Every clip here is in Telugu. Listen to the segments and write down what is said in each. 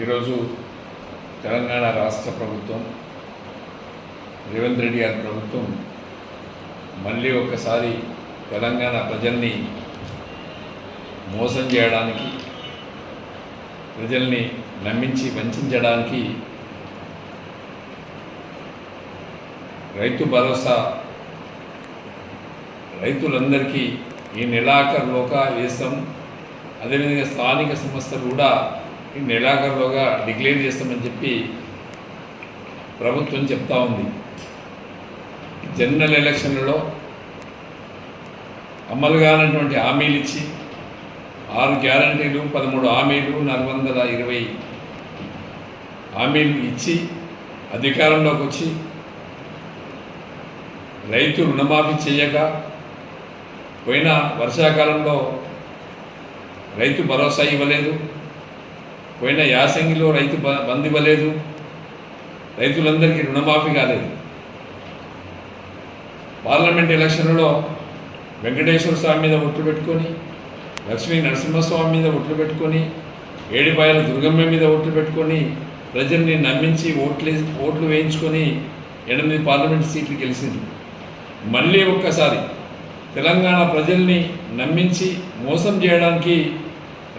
ఈరోజు తెలంగాణ రాష్ట్ర ప్రభుత్వం రేవంత్ రెడ్డి గారి ప్రభుత్వం మళ్ళీ ఒక్కసారి తెలంగాణ ప్రజల్ని మోసం చేయడానికి ప్రజల్ని నమ్మించి వంచడానికి రైతు భరోసా రైతులందరికీ ఈ నెలాఖరులోగా వేస్తాం. అదేవిధంగా స్థానిక సంస్థలు కూడా నెలాఖరులోగా డిక్లేర్ చేస్తామని చెప్పి ప్రభుత్వం చెప్తా ఉంది. జనరల్ ఎలక్షన్లలో అమలు కానటువంటి హామీలు ఇచ్చి ఆరు గ్యారంటీలు పదమూడు హామీలు నాలుగు వందల ఇరవై హామీలు ఇచ్చి అధికారంలోకి వచ్చి రైతు రుణమాఫీ చేయక పోయిన వర్షాకాలంలో రైతు భరోసా ఇవ్వలేదు. పోయిన యాసంగిలో రైతు బ- బంద్ ఇవ్వలేదు. రైతులందరికీ రుణమాఫీ కాలేదు. పార్లమెంట్ ఎలక్షన్లో వెంకటేశ్వర స్వామి మీద ఒట్లు పెట్టుకొని లక్ష్మీ నరసింహస్వామి మీద ఒట్లు పెట్టుకొని ఏడిపాయల దుర్గమ్మ మీద ఓట్లు పెట్టుకొని ప్రజల్ని నమ్మించి ఓట్లు ఓట్లు వేయించుకొని ఎనిమిది పార్లమెంట్ సీట్లు గెలిచింది. మళ్ళీ ఒక్కసారి తెలంగాణ ప్రజల్ని నమ్మించి మోసం చేయడానికి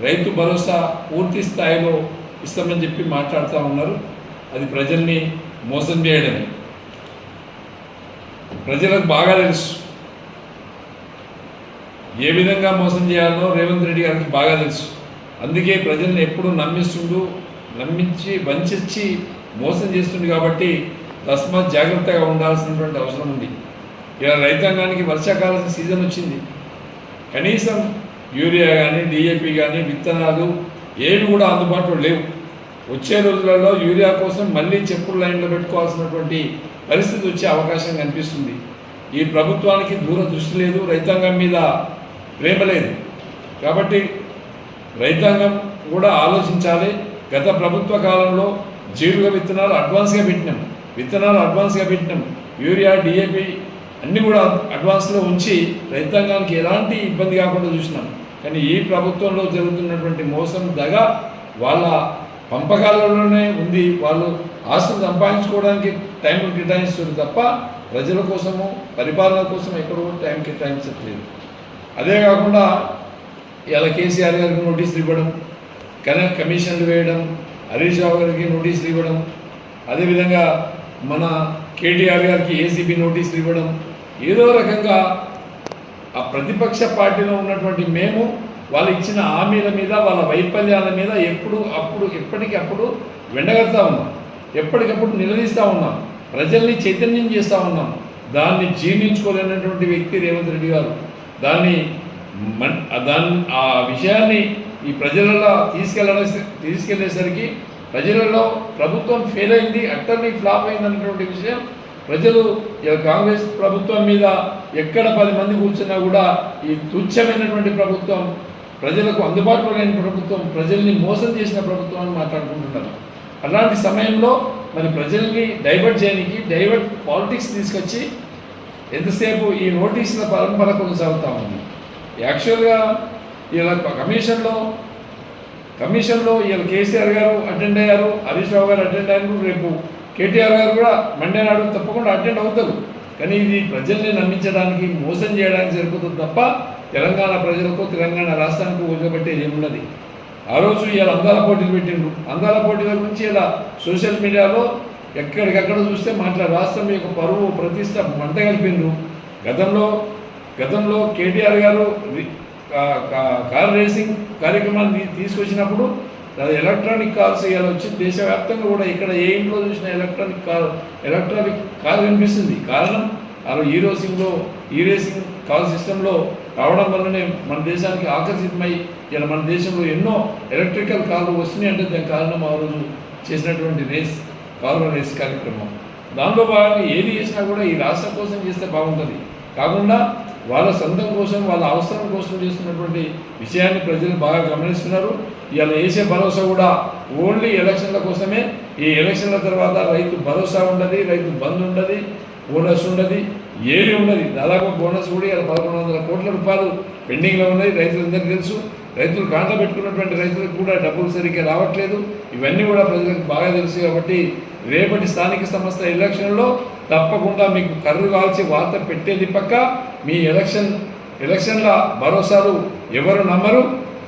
రైతు భరోసా పూర్తి స్థాయిలో ఇస్తామని చెప్పి మాట్లాడుతూ ఉన్నారు. అది ప్రజల్ని మోసం చేయడమే. ప్రజలకు బాగా తెలుసు. ఏ విధంగా మోసం చేయాలో రేవంత్ రెడ్డి గారికి బాగా తెలుసు. అందుకే ప్రజల్ని ఎప్పుడు నమ్మిస్తుండు నమ్మించి వంచి మోసం చేస్తుండు కాబట్టి తస్మాత్ జాగ్రత్తగా ఉండాల్సినటువంటి అవసరం ఉంది. ఇలా రైతాంగానికి వర్షాకాలం సీజన్ వచ్చింది. కనీసం యూరియా కానీ డిఏపి కానీ విత్తనాలు ఏవి కూడా అందుబాటులో లేవు. వచ్చే రోజులలో యూరియా కోసం మళ్ళీ చెప్పులు లైన్లో పెట్టుకోవాల్సినటువంటి పరిస్థితి వచ్చే అవకాశం కనిపిస్తుంది. ఈ ప్రభుత్వానికి దూరదృష్టి లేదు రైతాంగం మీద ప్రేమ లేదు. కాబట్టి రైతాంగం కూడా ఆలోచించాలి. గత ప్రభుత్వ కాలంలో జీలుగా విత్తనాలు అడ్వాన్స్గా పెట్టినాం. విత్తనాలు అడ్వాన్స్గా పెట్టినాం. యూరియా డిఏపి అన్నీ కూడా అడ్వాన్స్లో ఉంచి రైతాంగానికి ఎలాంటి ఇబ్బంది కాకుండా చూసినాం. కానీ ఈ ప్రభుత్వంలో జరుగుతున్నటువంటి మోసం దగ వాళ్ళ పంపకాలలోనే ఉంది. వాళ్ళు ఆస్తులు సంపాదించుకోవడానికి టైం కేటాయిస్తుంది తప్ప ప్రజల కోసము పరిపాలన కోసం ఎక్కడ కూడా టైం కేటాయించట్లేదు. అదే కాకుండా ఇలా కేసీఆర్ గారికి నోటీసులు ఇవ్వడం కనెక్ట్ కమిషన్లు వేయడం హరీష్ రావు గారికి నోటీసులు ఇవ్వడం అదేవిధంగా మన కేటీఆర్ గారికి ఏసీబీ నోటీసులు ఇవ్వడం ఏదో రకంగా ఆ ప్రతిపక్ష పార్టీలో ఉన్నటువంటి మేము వాళ్ళు ఇచ్చిన హామీల మీద వాళ్ళ వైఫల్యాల మీద ఎప్పుడు అప్పుడు ఎప్పటికప్పుడు వెండగడతా ఉన్నాం. ఎప్పటికప్పుడు నిలదీస్తూ ఉన్నాం. ప్రజల్ని చైతన్యం చేస్తూ ఉన్నాం. దాన్ని జీర్ణించుకోలేనటువంటి వ్యక్తి రేవంత్ రెడ్డి గారు. దాన్ని మన్ దాన్ని ఆ విషయాన్ని ఈ ప్రజలలో తీసుకెళ్ళ తీసుకెళ్ళేసరికి ప్రజలలో ప్రభుత్వం ఫెయిల్ అయింది అట్టర్లీ ఫ్లాప్ అయిందన్నటువంటి విషయం ప్రజలు కాంగ్రెస్ ప్రభుత్వం మీద ఎక్కడ పది మంది కూర్చున్నా కూడా ఈ తుచ్చమైనటువంటి ప్రభుత్వం ప్రజలకు అందుబాటులో లేని ప్రభుత్వం ప్రజల్ని మోసం చేసిన ప్రభుత్వం అని మాట్లాడుకుంటున్నారు. అలాంటి సమయంలో మరి ప్రజల్ని డైవర్ట్ చేయడానికి డైవర్ట్ పాలిటిక్స్ తీసుకొచ్చి ఎంతసేపు ఈ నోటీసుల పరంపర కొనసాగుతూ ఉంది. యాక్చువల్గా ఇలా కమిషన్లో కమిషన్లో ఇవాళ కేసీఆర్ గారు అటెండ్ అయ్యారు హరీష్ రావు గారు అటెండ్ అయ్యారు రేపు కేటీఆర్ గారు కూడా మండే నాడు తప్పకుండా అటెండ్ అవుతారు. కానీ ఇది ప్రజల్ని నమ్మించడానికి మోసం చేయడానికి సరిపోతుంది తప్ప తెలంగాణ ప్రజలకు తెలంగాణ రాష్ట్రానికి ఊరగబెట్టేది ఏమున్నది ఆ రోజు ఇలా అందాల పోటీలు పెట్టిండ్రు. అందాల పోటీల గురించి ఇలా సోషల్ మీడియాలో ఎక్కడికక్కడ చూస్తే మాట్లా రాష్ట్రం యొక్క పరువు ప్రతిష్ట మంట కలిపిండ్రు. గతంలో గతంలో కేటీఆర్ గారు కార్ రేసింగ్ కార్యక్రమాన్ని తీసుకొచ్చినప్పుడు అది ఎలక్ట్రానిక్ కార్స్ ఇలా వచ్చి దేశవ్యాప్తంగా కూడా ఇక్కడ ఏ ఇంట్లో చూసినా ఎలక్ట్రానిక్ కార్ ఎలక్ట్రానిక్ కార్ కనిపిస్తుంది. కారణం అలా ఈ రేసింగ్లో ఈ రేసింగ్ కార్ సిస్టంలో రావడం వల్లనే మన దేశానికి ఆకర్షితమై ఇలా మన దేశంలో ఎన్నో ఎలక్ట్రికల్ కార్లు వస్తున్నాయి అంటే దానికి కారణం ఆ రోజు చేసినటువంటి రేస్ కార్ల రేస్ కార్యక్రమం. దానిలో భాగంగా ఏది చేసినా కూడా ఈ రాష్ట్రం కోసం చేస్తే బాగుంటుంది. కాకుండా వాళ్ళ సొంతం కోసం వాళ్ళ అవసరం కోసం చేస్తున్నటువంటి విషయాన్ని ప్రజలు బాగా గమనిస్తున్నారు. ఇవాళ వేసే భరోసా కూడా ఓన్లీ ఎలక్షన్ల కోసమే. ఈ ఎలక్షన్ల తర్వాత రైతు భరోసా ఉండదు రైతు బంద్ ఉండదు బోనస్ ఉండదు ఏది ఉండదు. దాదాపు బోనస్ కూడా ఇలా పదకొండు వందల కోట్ల రూపాయలు పెండింగ్లో ఉన్నాయి రైతులందరికీ తెలుసు. రైతులు కాండ పెట్టుకున్నటువంటి రైతులకు కూడా డబ్బులు సరిగ్గా రావట్లేదు. ఇవన్నీ కూడా ప్రజలకు బాగా తెలుసు కాబట్టి రేపటి స్థానిక సంస్థ ఎలక్షన్లో తప్పకుండా మీకు కర్రు కాల్చి వార్త పెట్టేది పక్క మీ ఎలక్షన్ ఎలక్షన్ల భరోసాలు ఎవరు నమ్మరు?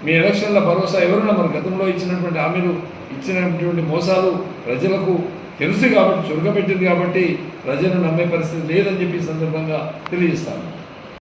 మీ ఎలక్షన్ల భరోసా ఎవరు నమ్మరు? గతంలో ఇచ్చినటువంటి హామీలు ఇచ్చినటువంటి మోసాలు ప్రజలకు తెలుసు కాబట్టి చురుకబెట్టింది కాబట్టి ప్రజలు నమ్మే పరిస్థితి లేదని చెప్పి సందర్భంగా తెలియజేస్తాను.